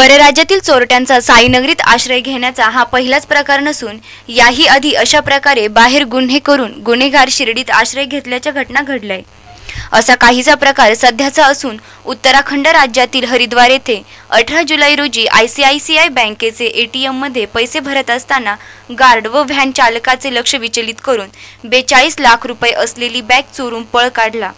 परराज्यातील चोरट्यांचा साईनगरीत आश्रय घेण्याचा हा पहिलाच प्रकार नसून याही आधी अशा प्रकारे बाहेर गुन्हे करून गुन्हेगार शिर्डीत आश्रय घेतल्याच्या घटना घडल्याय. असा काहीसा प्रकार सध्याचा असून उत्तराखंड राज्यातील हरिद्वार येथे अठरा जुलै रोजी I C I C I बँकेचे ए टी एममध्ये पैसे भरत असताना गार्ड व व्हॅन चालकाचे लक्ष विचलित करून बेचाळीस लाख रुपये असलेली बॅग चोरून पळ काढला.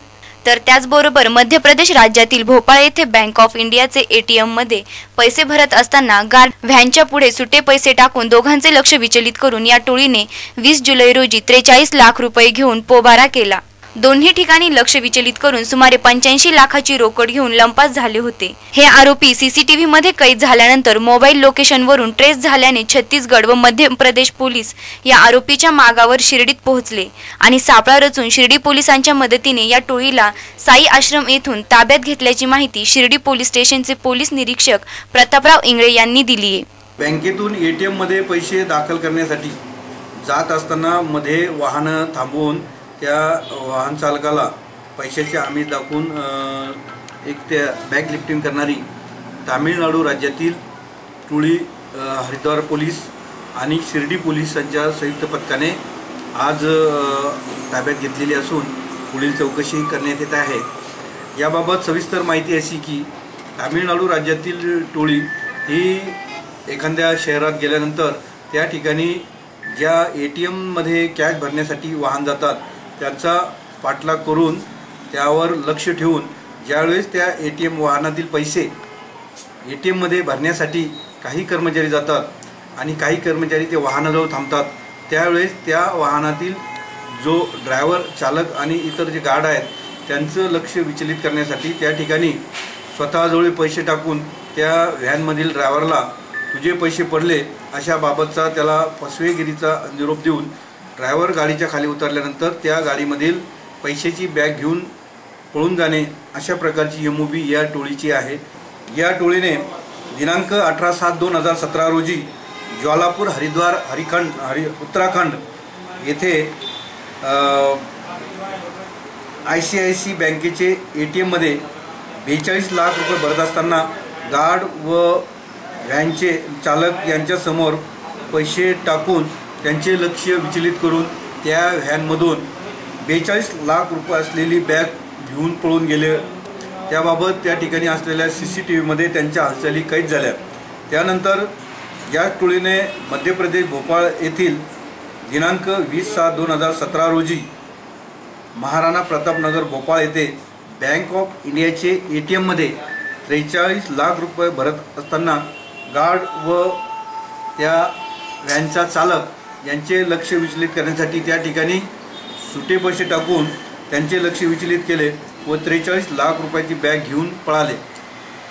तर त्याचबरोबर मध्य प्रदेश राज्यातील भोपाळ येथे बँक ऑफ इंडियाचे एटीएममध्ये पैसे भरत असताना गार्ड व्हॅनच्या पुढे सुटे पैसे टाकून दोघांचे लक्ष विचलित करून या टोळीने वीस जुलै रोजी त्रेचाळीस लाख रुपये घेऊन पोबारा केला. दोन्ही ठिकाणी लक्ष विचलित करून सुमारे पंच्याऐंशी लाखाची रोकड घेऊन लंपास झाले होते. हे आरोपी सीसीटीव्ही मध्ये कैद झाल्यानंतर मोबाईल लोकेशनवरून ट्रेस झाल्याने छत्तीसगड व मध्य प्रदेश पोलीस या आरोपीच्या मागावर शिर्डीत पोहोचले आणि सापळा रचून शिर्डी पोलिसांच्या मदतीने या टोळीला साई आश्रम येथून ताब्यात घेतल्याची माहिती शिर्डी पोलीस स्टेशनचे पोलीस निरीक्षक प्रतापराव इंगळे यांनी दिली आहे. बँकेतून ए टी एममध्ये पैसे दाखल करण्यासाठी जात असताना मध्ये वाहनं थांबवून त्या वाहन चालकाला पैशाची आमिष दाखवून एक त्या बॅग लिफ्टिंग करणारी तामिळनाडू राज्यातील टोळी हरिद्वार पोलीस आणि शिर्डी पोलिसांच्या संयुक्त पथकाने आज ताब्यात घेतलेली असून पुढील चौकशी करण्यात येत आहे. याबाबत सविस्तर माहिती अशी की तामिळनाडू राज्यातील टोळी ही एखाद्या शहरात गेल्यानंतर त्या ठिकाणी ज्या ए टी एममध्ये कॅश भरण्यासाठी वाहन जातात त्यांचा पाठलाग करून त्यावर लक्ष ठेवून ज्यावेळेस त्या ए टी एम वाहनातील पैसे ए टी एममध्ये भरण्यासाठी काही कर्मचारी जातात आणि काही कर्मचारी ते वाहनाजवळ थांबतात त्यावेळेस त्या वाहनातील जो ड्रायव्हर चालक आणि इतर जे गार्ड आहेत त्यांचं लक्ष विचलित करण्यासाठी त्या ठिकाणी स्वतःजवळ पैसे टाकून त्या व्हॅनमधील ड्रायव्हरला तुझे पैसे पडले अशा बाबतचा त्याला फसवेगिरीचा निरोप देऊन ड्रायव्हर गाडीच्या खाली उतरल्यानंतर त्या गाडीमधील पैशाची बॅग घेऊन पळून जाणे अशा प्रकारची यमोबी या टोळीची आहे. या टोळीने दिनांक अठरा सात दोन हजार सतरा रोजी ज्वालापूर हरिद्वार हरिखंड हरि उत्तराखंड येथे आय सी आय सी बँकेचे ए टी एममध्ये बेचाळीस लाख रुपये भरत असताना गार्ड व व्हॅनचे चालक यांच्यासमोर पैसे टाकून त्यांचे लक्ष विचलित करून त्या व्हॅनमधून बेचाळीस लाख रुपये असलेली बॅग घेऊन पळून गेले. त्याबाबत त्या ठिकाणी असलेल्या सी सी टी व्हीमध्ये त्यांच्या हालचाली कैद झाल्या. त्यानंतर या टोळीने मध्य प्रदेश भोपाळ येथील दिनांक वीस सात दोन हजार सतरा रोजी महाराणा प्रतापनगर भोपाळ येथे बँक ऑफ इंडियाचे ए टी एममध्ये त्रेचाळीस लाख रुपये भरत असताना गार्ड व त्या व्हॅनचा चालक यांचे लक्ष विचलित करण्यासाठी त्या ठिकाणी सुटे पैसे टाकून त्यांचे लक्ष विचलित केले व त्रेचाळीस लाख रुपयाची बॅग घेऊन पळाले.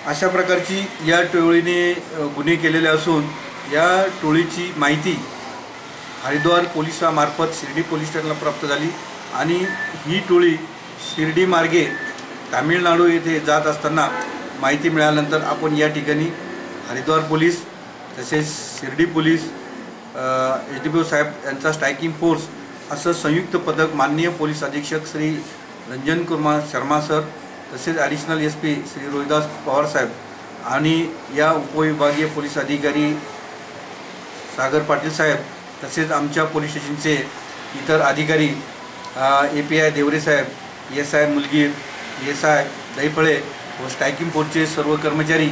अशा प्रकारची या टोळीने गुन्हे केलेले असून या टोळीची माहिती हरिद्वार पोलिसामार्फत शिर्डी पोलीस स्टेशनला प्राप्त झाली आणि ही टोळी शिर्डी मार्गे तामिळनाडू येथे जात असताना माहिती मिळाल्यानंतर आपण या ठिकाणी हरिद्वार पोलीस तसेच Shirdi police H D P O साहेब यांचा स्ट्रायकिंग फोर्स असं संयुक्त पदक माननीय पोलीस अधीक्षक श्री रंजन कुमार शर्मा सर तसेच additional S P Shri Rohidas Pawar साहेब आणि या उपविभागीय पोलीस अधिकारी सागर पाटील साहेब तसेच आमच्या पोलीस स्टेशनचे इतर अधिकारी A P I Deore Saheb S I Mulgir S I Dahiphale व स्ट्रायकिंग फोर्सचे सर्व कर्मचारी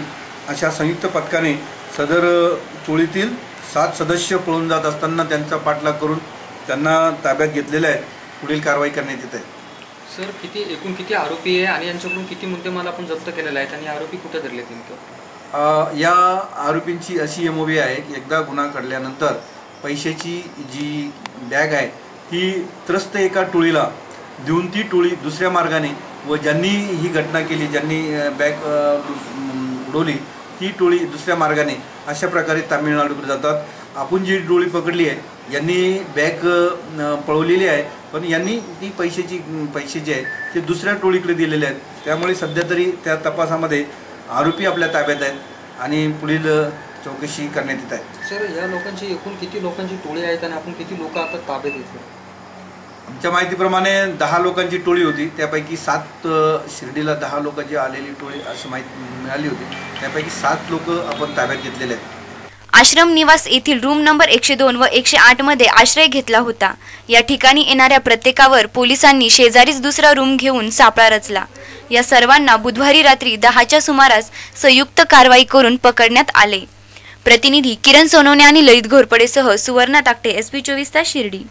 अशा संयुक्त पथकाने सदर चोळीतील सात सदस्य पळून जात असताना त्यांचा पाठलाग करून त्यांना ताब्यात घेतलेलं आहे. पुढील कारवाई करण्यात येत आहे. सर किती एकूण किती आरोपी आहे आणि यांच्याकडून किती मुद्देमाल आपण जप्त केलेले आहेत आणि आरोपी कुठे धरले नेमकं? या आरोपींची अशी एमओबी आहे की एकदा गुन्हा घडल्यानंतर पैशाची जी बॅग आहे ती त्रस्त एका टोळीला देऊन ती टोळी दुसऱ्या मार्गाने व ज्यांनी ही घटना केली ज्यांनी बॅग उडवली ती टोळी दुसऱ्या मार्गाने अशा प्रकारे तामिळनाडूकडे जातात. आपण जी टोळी पकडली आहे यांनी बॅग पळवलेली आहे पण यांनी ती पैशाची पैसे जे आहे ते दुसऱ्या टोळीकडे दिलेले आहेत. त्यामुळे सध्या तरी त्या तपासामध्ये आरोपी आपल्या ताब्यात आहेत आणि पुढील चौकशी करण्यात येत आहे. सर या लोकांची एकूण किती लोकांची टोळी आहेत आणि आपण किती लोक आता ताब्यात येतो आमच्या माहितीप्रमाणे दहा लोकांची टोळी होती. त्यापैकी सात शिर्डीला दहा लोकांची आलेली टोळी असं माहिती मिळाली होती. त्यापैकी सात लोक आपण ताब्यात घेतलेले आहेत. आश्रम निवास येथील रूम नंबर एकशे दोन व एकशे आठमध्ये आश्रय घेतला होता. या ठिकाणी येणाऱ्या प्रत्येकावर पोलिसांनी शेजारीच दुसरा रूम घेऊन सापळा रचला. या सर्वांना बुधवारी रात्री दहाच्या सुमारास संयुक्त कारवाई करून पकडण्यात आले. प्रतिनिधी किरण सोनवणे आणि ललित घोरपडेसह सुवर्णा ताकटे एस पी चोवीस तास शिर्डी.